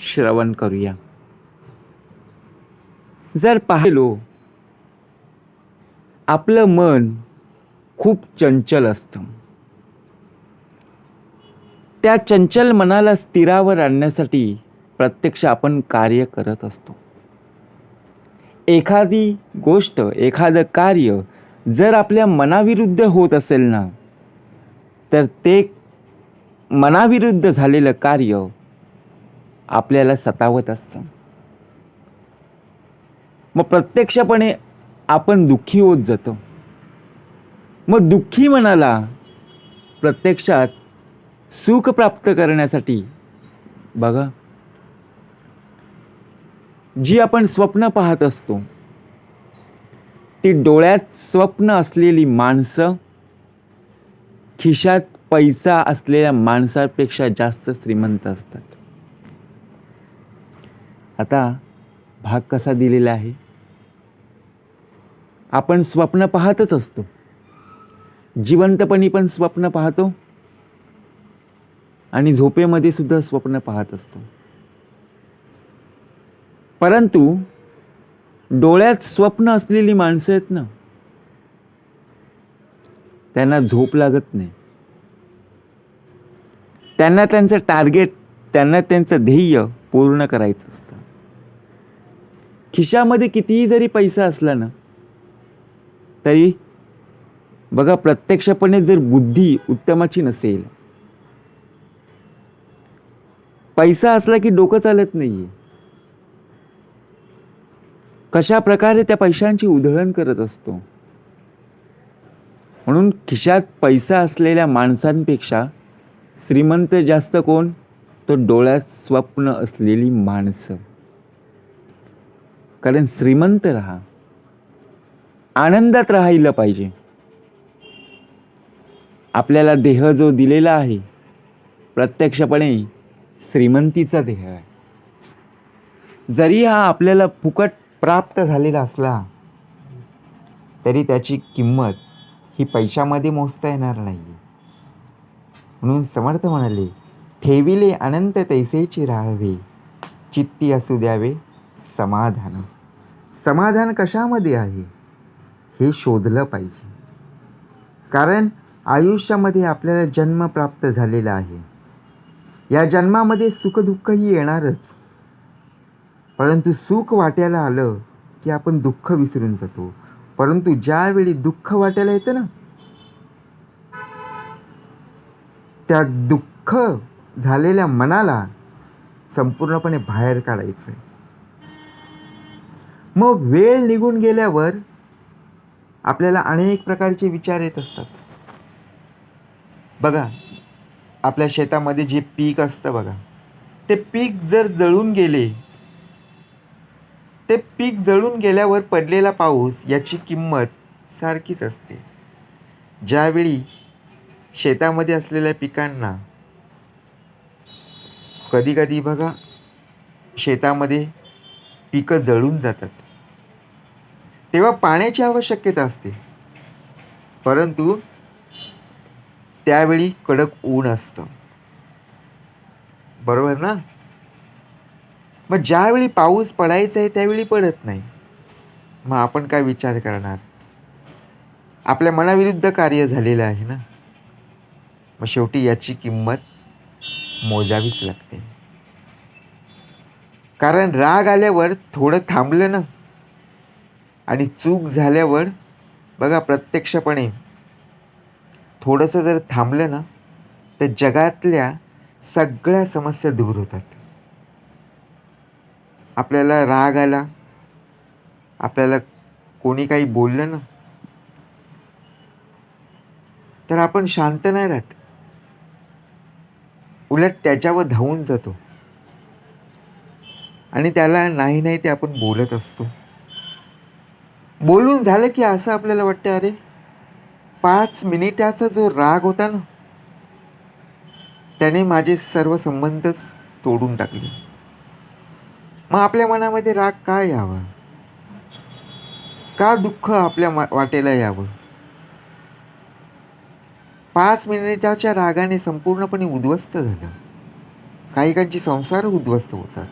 श्रवण करूया. जर पाहिलो आपलं मन खूप चंचल असतं. त्या चंचल मनाला स्थिरावर आणण्यासाठी प्रत्यक्ष आपण कार्य करत असतो. एखादी गोष्ट एखादं कार्य जर आपल्या मनाविरुद्ध होत असेल ना तर ते मनाविरुद्ध झालेलं कार्य आपल्याला सतावत असतं. मग प्रत्यक्षपणे आपण दुःखी होत जातो. मग दुःखी मनाला प्रत्यक्षात सुख प्राप्त करण्यासाठी बघा. जी आपण स्वप्न पाहत असतो ती डोळ्यात स्वप्न असलेली माणसं खिशात पैसा असलेल्या माणसापेक्षा जास्त श्रीमंत असतात. आता भाग कसा दिलेला आहे? आपण स्वप्न पाहतच असतो. जिवंतपणी पण स्वप्न पाहतो. आणि झोपेमध्ये सुद्धा स्वप्न पाहत असतो. परंतु डोळ्यात स्वप्न असलेली माणसं आहेत ना त्यांना झोप लागत नाही. त्यांना त्यांचं टार्गेट त्यांना त्यांचं ध्येय पूर्ण करायचं असतं. खिशामध्ये कितीही जरी पैसा असला ना तरी बघा प्रत्यक्षपणे जर बुद्धी उत्तमाची नसेल पैसा असला की डोकं चालत नाहीये. कशा प्रकारे त्या पैशांची उधळण करत असतो? म्हणून खिशात पैसा असलेल्या माणसांपेक्षा श्रीमंत जास्त कोण? तो डोळ्यात स्वप्न असलेली माणसं. कारण श्रीमंत राहा. आनंदात राहायला पाहिजे. आपल्याला देह जो दिलेला आहे प्रत्यक्षपणे श्रीमंतीचा देह आहे. जरी हा आपल्याला फुकट प्राप्त झालेला असला तरी त्याची किंमत ही पैशामध्ये मोजता येणार नाही म्हणून समर्थ म्हणाले ठेविले अनंत तैसेची राहावे चित्ती असू द्यावे समाधान. समाधान कशामध्ये आहे? हे शोधलं पाहिजे. कारण आयुष्यामध्ये आपल्याला जन्म प्राप्त झालेला आहे. या जन्मामध्ये सुखदुःखही येणारच. परंतु सुख वाट्याला आलं की आपण दुःख विसरून जातो. परंतु ज्यावेळी दुःख वाट्याला येतं ना त्या दुःख झालेल्या मनाला संपूर्णपणे बाहेर काढायचं आहे मग वेळ निघून गेल्यावर आपल्याला अनेक प्रकारचे विचार येत असतात. बघा आपल्या शेतामध्ये जे पीक असतं बघा ते पीक जर जळून गेले ते पीक जळून गेल्यावर पडलेला पाऊस याची किंमत सारखीच असते. ज्यावेळी शेतामध्ये असलेल्या पिकांना कधीकधी बघा शेतामध्ये पिकं जळून जातात. तेव्हा पाण्याची आवश्यकता असते. परंतु त्यावेळी कडक ऊन असतं. बरोबर ना? मग ज्यावेळी पाऊस पडायचा आहे त्यावेळी पडत नाही. मग आपण काय विचार करणार? आपल्या मनाविरुद्ध कार्य झालेलं आहे ना? मग शेवटी याची किंमत मोजावीच लागते. कारण राग आल्यावर थोडं थांबलं ना? आणि चूक झाल्यावर बघा प्रत्यक्षपणे थोडंसं जर थांबलं ना तर जगातल्या सगळ्या समस्या दूर होतात. आपल्याला राग आला आपल्याला कोणी काही बोललं ना तर आपण शांत नाही राहत. उलट त्याच्यावर धावून जातो. आणि त्याला नाही नाही ते आपण बोलत असतो. बोलून झालं की असं आपल्याला वाटतं अरे पाच मिनिटाचा जो राग होता ना त्याने माझे सर्व संबंधच तोडून टाकले. मग आपल्या मनामध्ये राग का यावा? का दुःख आपल्या मा- वाटेला यावं? पाच मिनिटाच्या रागाने संपूर्णपणे उद्ध्वस्त झालं. काहीकांची संसार उद्ध्वस्त होतात.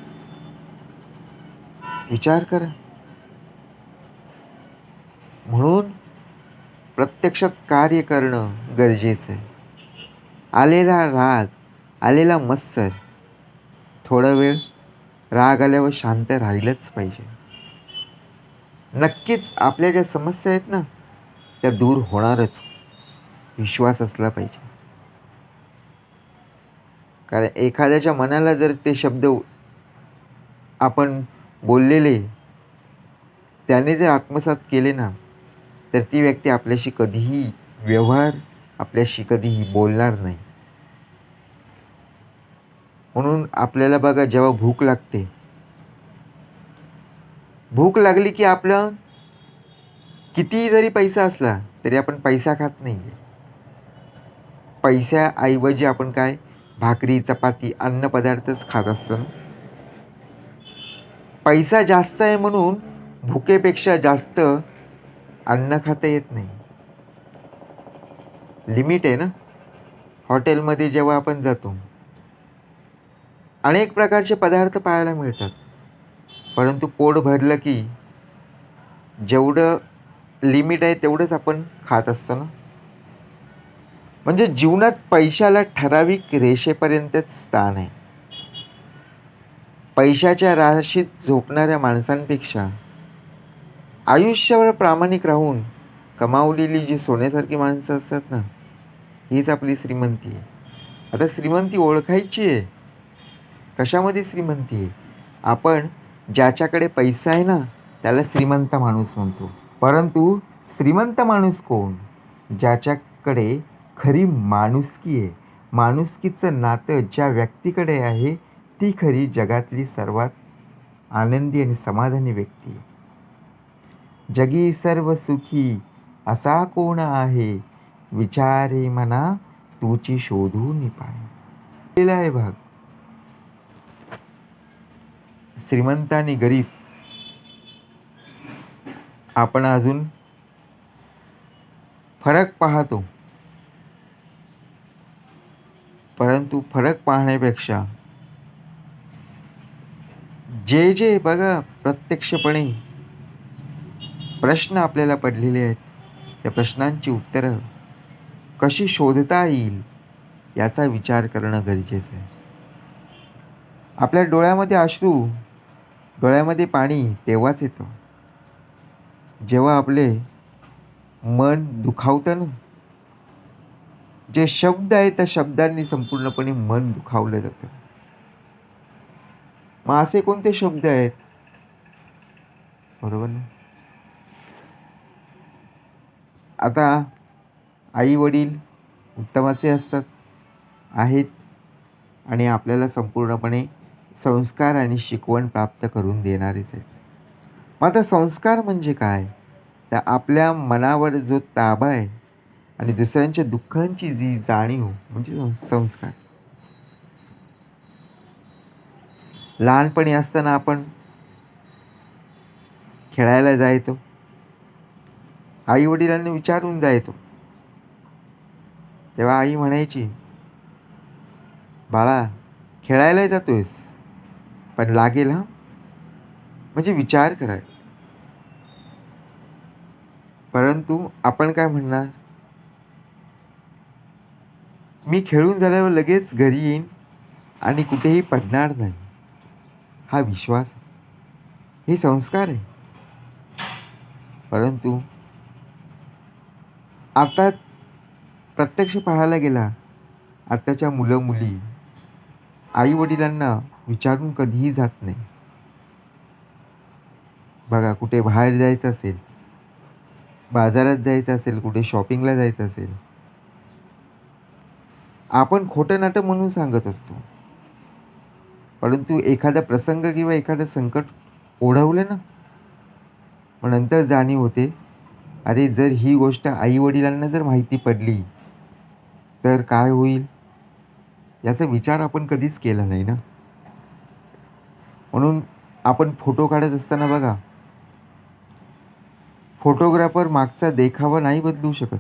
विचार करा. म्हणून प्रत्यक्षात कार्य करणं गरजेचं आहे. आलेला राग आलेला मत्सर थोडा वेळ राग आल्यावर शांत राहिलंच पाहिजे. नक्कीच आपल्या ज्या समस्या आहेत ना त्या दूर होणारच. विश्वास असला पाहिजे. कारण एखाद्याच्या मनाला जर ते शब्द आपण बोललेले त्याने जर आत्मसात केले ना तर ती व्यक्ती आपल्याशी कधीही व्यवहार आपल्याशी कधीही बोलणार नाही. म्हणून आपल्याला बघा जेव्हा भूक लागते भूक लागली की आपलं कितीही जरी पैसा असला तरी आपण पैसा खात नाही आहे पैशाऐवजी आपण काय? भाकरी चपाती अन्नपदार्थच खात असतो. पैसा जास्त आहे म्हणून भुकेपेक्षा जास्त अन्न खाता येत नाही. लिमिट आहे ना? हॉटेलमध्ये जेव्हा आपण जातो अनेक प्रकारचे पदार्थ पाहायला मिळतात. परंतु पोट भरलं की जेवढं लिमिट आहे तेवढंच आपण खात असतो ना? म्हणजे जीवनात पैशाला ठराविक रेषेपर्यंतच स्थान आहे. पैशाच्या राशीत झोपणाऱ्या माणसांपेक्षा आयुष्यभर प्रामाणिक राहून कमावलेली जी सोन्यासारखी माणसं असतात ना हीच आपली श्रीमंती आहे. आता श्रीमंती ओळखायची आहे. कशामध्ये श्रीमंती आहे? आपण ज्याच्याकडे पैसा आहे ना त्याला श्रीमंत माणूस म्हणतो. परंतु श्रीमंत माणूस कोण? ज्याच्याकडे खरी माणुसकी आहे. माणुसकीचं नातं ज्या व्यक्तीकडे आहे ती खरी जगातली सर्वात आनंदी आणि समाधानी व्यक्ती आहे. जगी सर्व सुखी असा कोण आहे? विचारे मना तुची शोधून पाय. आहे भाग श्रीमंत आणि गरीब. आपण अजून फरक पाहतो. परंतु फरक पाहण्यापेक्षा जे जे बघा प्रत्यक्षपणे प्रश्न आपल्याला पडलेले आहेत. त्या प्रश्नांची उत्तरं कशी शोधता येईल याचा विचार करणं गरजेचं आहे. आपल्या डोळ्यामध्ये अश्रू डोळ्यामध्ये पाणी तेव्हाच येतं. जेव्हा आपले मन दुखावतं ना जे शब्द आहे त्या शब्दांनी संपूर्णपणे मन दुखावलं जातं. मग असे कोणते शब्द आहेत? बरोबर ना? आता आई वडील उत्तमाचे असतात आहेत आणि आपल्याला संपूर्णपणे संस्कार आणि शिकवण प्राप्त करून देणारेच आहेत. मग आता संस्कार म्हणजे काय? तर आपल्या मनावर जो ताबा आहे आणि दुसऱ्यांच्या दुःखांची जी जाणीव म्हणजे सं- संस्कार. लहानपणी असताना आपण खेळायला जायचो. आई वडिलांनी विचारून जायचो. तेव्हा आई म्हणायची बाळा खेळायला जातोयस पण लागेल हा? म्हणजे विचार कराय. परंतु आपण काय म्हणणार? मी खेळून झाल्यावर लगेच घरी येईन आणि कुठेही पडणार नाही. हा विश्वास हे संस्कार आहे. परंतु आता प्रत्यक्ष पाहायला गेला आत्ताच्या मुलं मुली आई वडिलांना विचारून कधीही जात नाही. बघा कुठे बाहेर जायचं असेल बाजारात जायचं असेल कुठे शॉपिंगला जायचं असेल आपण खोटं नाटं म्हणून सांगत असतो. परंतु एखादा प्रसंग किंवा एखादं संकट ओढवलं ना मग नंतर जाणीव होते. अरे जर ही गोष्ट आईवडिलांना जर माहिती पडली तर काय होईल? याचा विचार आपण कधीच केला नाही ना. म्हणून आपण फोटो काढत असताना बघा फोटोग्राफर मागचा देखावा नाही बदलू शकत.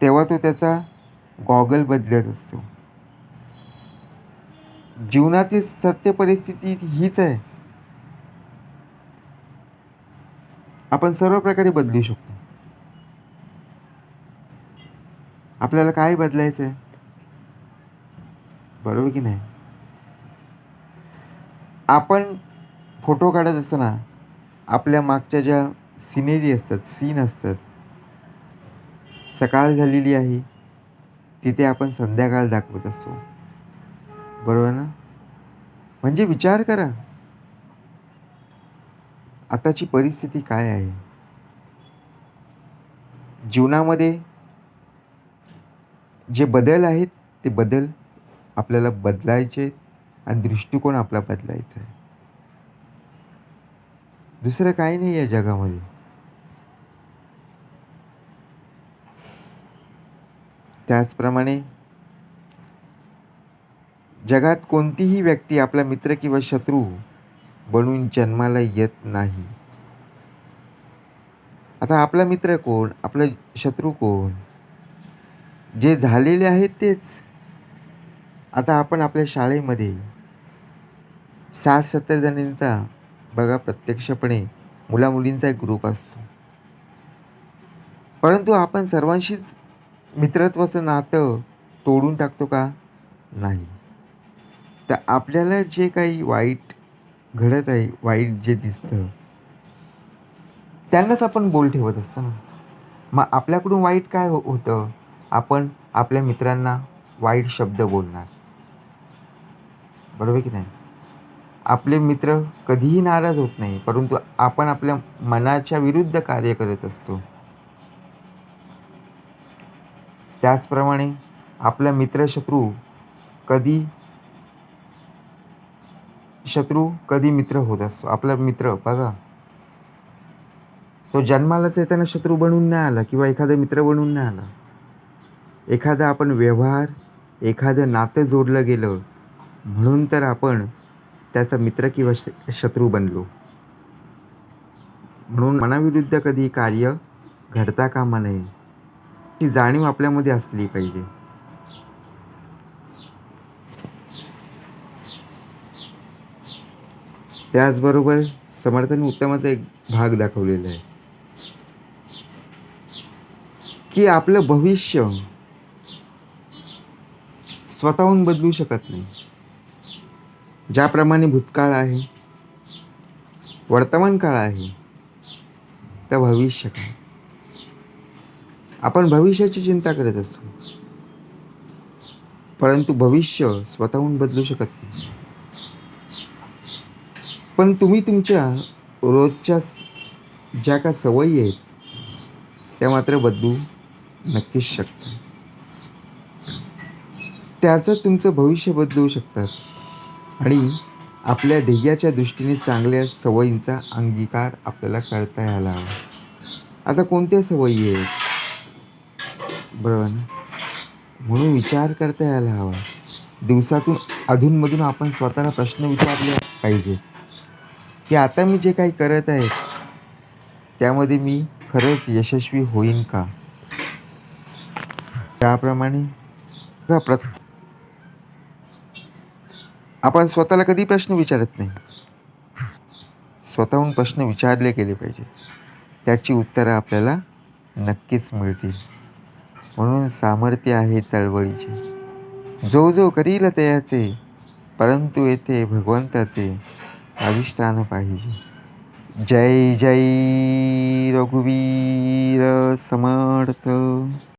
तेव्हा तो त्याचा गॉगल बदलत असतो. जीवनातील सत्य परिस्थिती हीच आहे. आपण सर्व प्रकारे बदलू शकतो. आपल्याला काय बदलायचं आहे बरोबर की नाही? आपण फोटो काढत असताना आपल्या मागच्या ज्या सिनेरी असतात सीन असतात सकाळ झालेली आहे तिथे आपण संध्याकाळ दाखवत असतो. बरोबर ना? म्हणजे विचार करा. आताची परिस्थिती काय आहे? जीवनामध्ये जे बदल आहेत ते बदल आपल्याला बदलायचे आणि दृष्टिकोन आपला बदलायचा आहे. दुसरं काही नाही या जगामध्ये. त्याचप्रमाणे जगात कोणतीही व्यक्ती आपला मित्र किंवा शत्रू बनून जन्माला येत नाही. आता आपला मित्र कोण? आपला शत्रू कोण? जे झालेले आहेत तेच. आता आपण आपल्या शाळेमध्ये साठ सत्तर जणांचा बघा प्रत्यक्षपणे मुलामुलींचा एक ग्रुप असतो. परंतु आपण सर्वांशीच मित्रत्वाचं नातं तोडून टाकतो का? नाही. तर आपल्याला जे काही वाईट घडत आहे वाईट जे दिसतं. त्यांनाच आपण बोल ठेवत असतो ना. मग आपल्याकडून वाईट काय हो होतं? आपण आपल्या मित्रांना वाईट शब्द बोलणार. बरोबर की नाही? आपले मित्र कधीही नाराज होत नाही परंतु आपण आपल्या मनाच्या विरुद्ध कार्य करत असतो. त्याचप्रमाणे आपला मित्रशत्रू कधी शत्रू कधी मित्र होत असतो. आपला मित्र बघा. तो जन्मालाच येताना शत्रू बनून नाही आला किंवा एखादा मित्र बनून नाही आला. एखादा आपण व्यवहार एखादं नातं जोडलं गेलं म्हणून तर आपण त्याचा मित्र किंवा श शत्रू बनलो. म्हणून मनाविरुद्ध कधी कार्य घडता कामा नये. ही जाणीव आपल्यामध्ये असली पाहिजे. त्याचबरोबर समर्थाने उत्तमाचा एक भाग दाखवलेला आहे. की आपलं भविष्य स्वतःहून बदलू शकत नाही. ज्याप्रमाणे भूतकाळ आहे वर्तमान काळ आहे त्या भविष्य काय आपण भविष्याची चिंता करत असतो. परंतु भविष्य स्वतःहून बदलू शकत नाही. पण तुम्ही तुमच्या रोजच्या ज्या का सवयी आहेत त्या मात्र बदलू नक्कीच शकता त्याचं तुमचं भविष्य बदलू शकतात. आणि आपल्या ध्येयाच्या दृष्टीने चांगल्या सवयींचा अंगीकार आपल्याला करता यायला हवा. आता कोणत्या सवयी आहेत? बरोबर ना. म्हणून विचार करता यायला हवा. दिवसातून अधूनमधून आपण स्वतःला प्रश्न विचारले पाहिजेत. की आता मी जे काही करत आहे त्यामध्ये मी खरंच यशस्वी होईन का? त्याप्रमाणे प्रथ आपण स्वतःला कधी प्रश्न विचारत नाही. स्वतःहून प्रश्न विचारले गेले पाहिजे त्याची उत्तरं आपल्याला नक्कीच मिळतील. म्हणून सामर्थ्य आहे चळवळीचे. जो जो करील तयाचे परंतु येथे भगवंताचे अधिष्ठान पाहिजे. जय जय रघुवीर समर्थ.